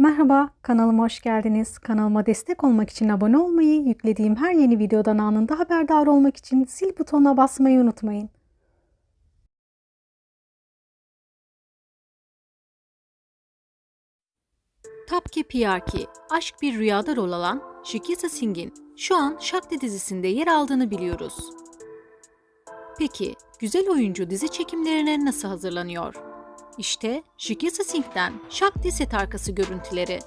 Merhaba, kanalıma hoş geldiniz. Kanalıma destek olmak için abone olmayı, yüklediğim her yeni videodan anında haberdar olmak için zil butonuna basmayı unutmayın. Tapki Piyaki, aşk bir rüyada rol alan Shikisa Singh'in şu an Shakti dizisinde yer aldığını biliyoruz. Peki, güzel oyuncu dizi çekimlerine nasıl hazırlanıyor? İşte Shikisa Singh'den Shakti set arkası görüntüleri.